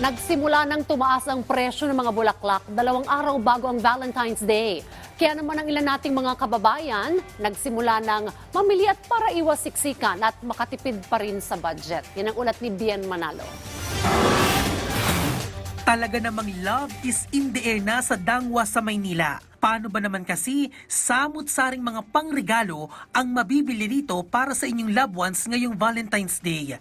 Nagsimula nang tumaas ang presyo ng mga bulaklak dalawang araw bago ang Valentine's Day. Kaya naman ang ilan nating mga kababayan nagsimula ng mamili at para iwas siksikan at makatipid pa rin sa budget. Yan ang ulat ni Bien Manalo. Talaga namang love is in the air na sa Dangwa sa Maynila. Paano ba naman kasi samot-saring mga pangregalo ang mabibili rito para sa inyong loved ones ngayong Valentine's Day?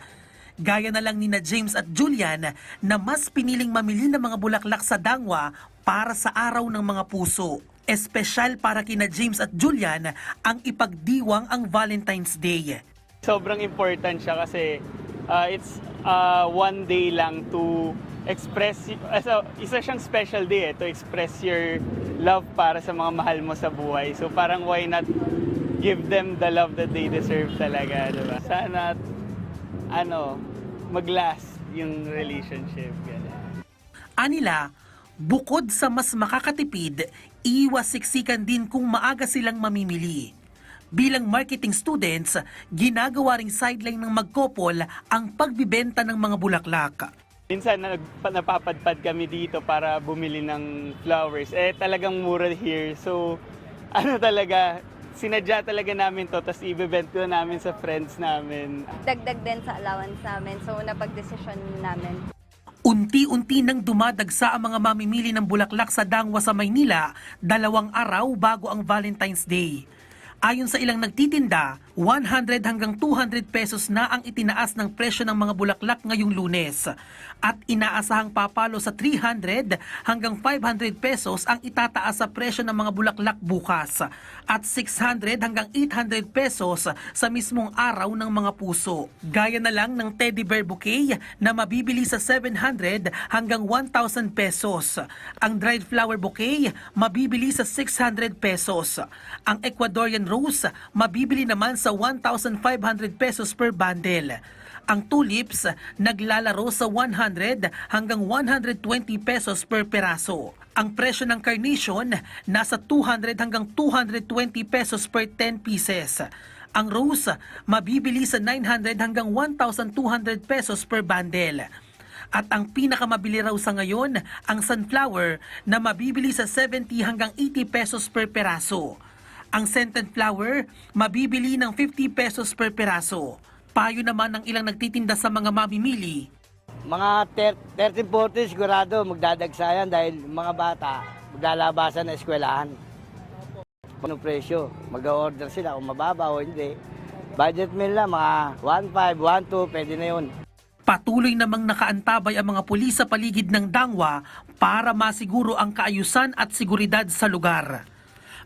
Gaya na lang ni na James at Julian na mas piniling mamili ng mga bulaklak sa Dangwa para sa araw ng mga puso. Espesyal para kina James at Julian ang ipagdiwang ang Valentine's Day. Sobrang important siya kasi uh, it's uh, one day lang to express, uh, so, isa siyang special day eh, to express your love para sa mga mahal mo sa buhay. So parang why not give them the love that they deserve talaga, di ba? Sana, ano, mag-last yung relationship. Ganun. Anila, bukod sa mas makakatipid, iwas siksikan din kung maaga silang mamimili. Bilang marketing students, ginagawa ring sideline ng magkopol ang pagbibenta ng mga bulaklak. Minsan napapadpad kami dito para bumili ng flowers. Eh talagang mura here. So ano talaga, sinadya talaga namin to. Tapos ibebent ko namin sa friends namin. dagdag din sa allowance namin. So, napag-desisyon namin. Unti-unti nang dumadagsa ang mga mamimili ng bulaklak sa Dangwa sa Maynila, dalawang araw bago ang Valentine's Day. Ayon sa ilang nagtitinda, 100 hanggang 200 pesos na ang itinaas ng presyo ng mga bulaklak ngayong lunes. At inaasahang papalo sa 300 hanggang 500 pesos ang itataas sa presyo ng mga bulaklak bukas. At 600 hanggang 800 pesos sa mismong araw ng mga puso. Gaya na lang ng teddy bear bouquet na mabibili sa 700 hanggang 1,000 pesos. Ang dried flower bouquet mabibili sa 600 pesos. Ang Ecuadorian rose mabibili naman sa 1,500 pesos per bundle. Ang tulips naglalaro sa 100 hanggang 120 pesos per peraso. Ang presyo ng carnation nasa 200 hanggang 220 pesos per 10 pieces. Ang rose mabibili sa 900 hanggang 1,200 pesos per bundle. At ang pinakamabili raw sa ngayon, ang sunflower na mabibili sa 70 hanggang 80 pesos per peraso. Ang scented flower, mabibili ng 50 pesos per peraso. Payo naman ng ilang nagtitinda sa mga mamimili. Mga ter- 13-14 sigurado magdadagsayan dahil mga bata maglalabasan na eskwelahan. Anong presyo? Mag-order sila kung mababa o hindi. Budget meal lang, mga 1.5, 1.2, pwede na yun. Patuloy namang nakaantabay ang mga pulis sa paligid ng Dangwa para masiguro ang kaayusan at seguridad sa lugar.